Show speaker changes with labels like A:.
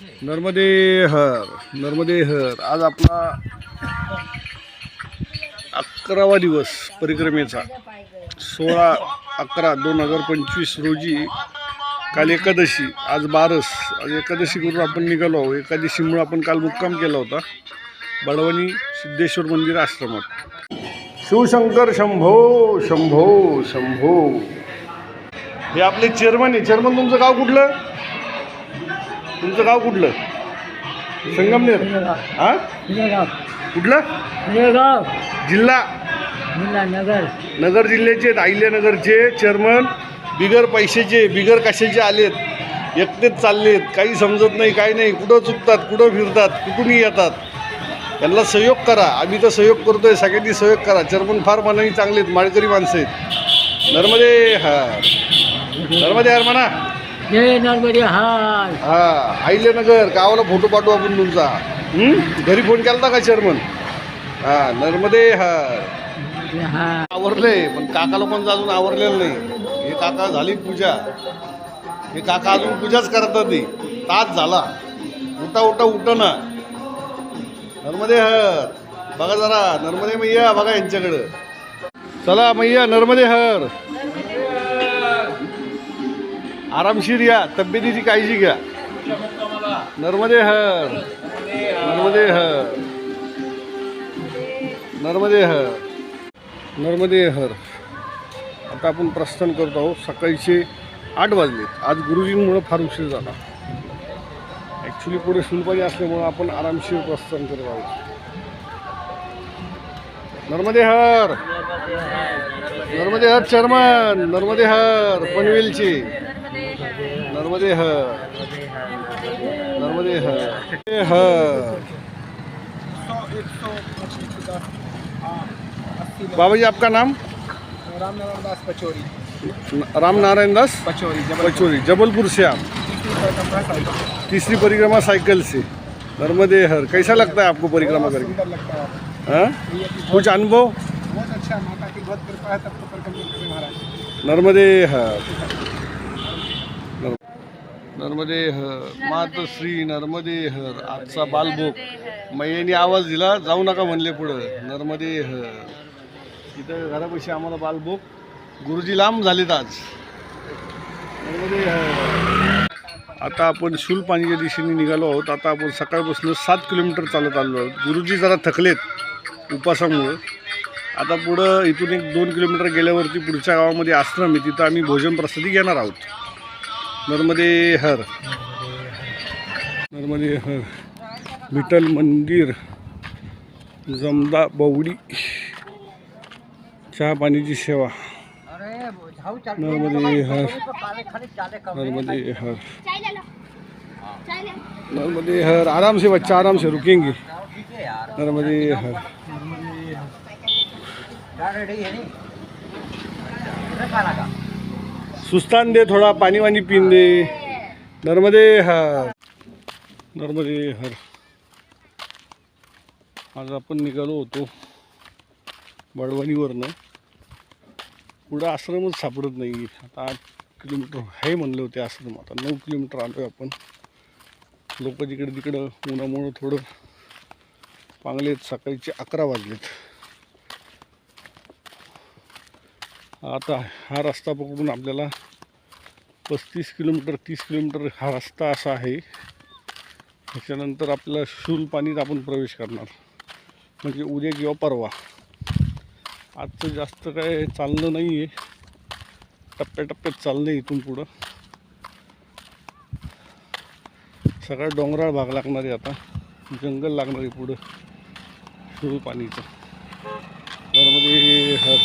A: नर्मदे हर नर्मदे हर. आज आपला अकरावा दिवस परिक्रमेचा. सोळा अकरा दोन हजार पंचवीस रोजी काल एकादशी आज बारस. आज एकादशी करून आपण निघालो आहोत. एकादशीमुळे आपण काल मुक्काम केला होता. बडवणी सिद्धेश्वर मंदिर आश्रमात. शिवशंकर शंभो शंभो शंभो. हे आपले चेअरमन आहे. चेअरमन तुमचं गाव कुठलं? तुमचं गाव कुठलं? संगमनेर. हा? कुठलं? जिल्हा.
B: नगर.
A: नगर जिल्ह्याचे अहिल्यानगरचे चेअरमन. बिगर पैशाचे बिगर कशाचे आलेत? एकटेच चाललेत काही समजत नाही काही नाही. कुठं चुकतात कुठं फिरतात कुठूनही येतात? त्यांना सहयोग करा. आम्ही तर सहयोग करतोय सगळ्यांनी सहयोग करा. चेअरमन फार मनाने चांगले आहेत माळकरी माणसं आहेत. नर्मदे हा. नर्मदे हर म्हणा
B: जय
A: हा अहिल्यानगर गावाला फोटो पाठवू आपण तुमचा. हं? घरी फोन केला का चेअरमन हा नर्मदे हा
B: हा
A: आवरले पण काका लोकांचं अजून आवरलेलं नाही. हे काका झाली पूजा. हे काका अजून पूजाच करतात ते तास झाला. उठा उठा उठ ना. नर्मदे हर बघा जरा नर्मदे मैया बघा यांच्याकडं. चला मैया नर्मदे हर आरामशीर या तब्येतीची काळजी घ्या. नर्मदे हर नर्मदे हर नर्मदे हर नर्मदे हर. आता आपण प्रस्थान करत आहोत सकाळचे आठ वाजलेत. आज गुरुजींमुळं फार उशीर झाला. ॲक्च्युली पुढे सुनपाणी असल्यामुळं आपण आरामशीर प्रस्थान करत आहोत. नर्मदे हर नर्मदे हर चेअरमन नर्मदे हर पनवेलचे. नर्मदे हर नर्मदे हर हर बाबा जी आपका नाम?
C: रामनारायण दास पचौरी।
A: राम नारायण दास
C: पचौरी
A: पचोरी जबलपुर से आप। तीसरी परिक्रमा साइकिल। से। नर्मदे हर कैसा लगता है आपको परिक्रमा करके?
C: है।
A: हाँ? कुछ अनुभव?
C: बहुत अच्छा माता की बहुत कृपा है तब तो परिक्रम
A: नर्मदे हर नर्मदे हर मातश्री नर्मदे हर आजचा बालभोग. मैयाने आवाज दिला जाऊ नका म्हणले पुढं. नर्मदे हर. इथं घरापाशी आम्हाला बालभोग. गुरुजी लांब झालेत आज. नर्मदे हर. आता आपण शूलपाणीच्या दिशेने निघालो आहोत. आता आपण सकाळपासून सात किलोमीटर चालत आलो आहोत. गुरुजी जरा थकलेत उपासामुळं. आता पुढं इथून एक दोन किलोमीटर गेल्यावरती पुढच्या गावामध्ये आश्रम आहे. तिथं आम्ही भोजन प्रसादी घेणार आहोत. नर्मदे हर। नर्मदे हर। विठ्ठल मंदिर। जमदा बवडी चहा पाण्याची सेवा। नर्मदे हर। नर्मदे हर। नर्मदे हर। आराम से बच्चा आराम से रुकेंगे नर्मदे हर। सुस्तान दे थोडा पाणी वाणी पिन दे. नर्मदे हा नर्मदे हर. आज आपण निघालो होतो बडवानीवरनं. पुढं आश्रमच सापडत नाही आता आठ किलोमीटर आहे म्हणले होते आश्रम. आता नऊ किलोमीटर आलो आहे आपण. लोक जिकडे तिकडं उन्हामुळं थोडं पांगलेत सकाळचे अकरा वाजलेत. आता हा रस्ता पकडून आपल्याला पस्तीस किलोमीटर तीस किलोमीटर हा रस्ता असा आहे. त्याच्यानंतर आपल्याला शूल पाणीत आपण प्रवेश करणार. म्हणजे उद्या किंवा परवा. आजचं जास्त काय चाललं नाही आहे टप्प्याटप्प्यात चाललं आहे इथून पुढं. सगळा डोंगराळ भाग लागणार आहे आता. जंगल लागणार आहे पुढं. शूल पाणीचं. त्यामध्ये हर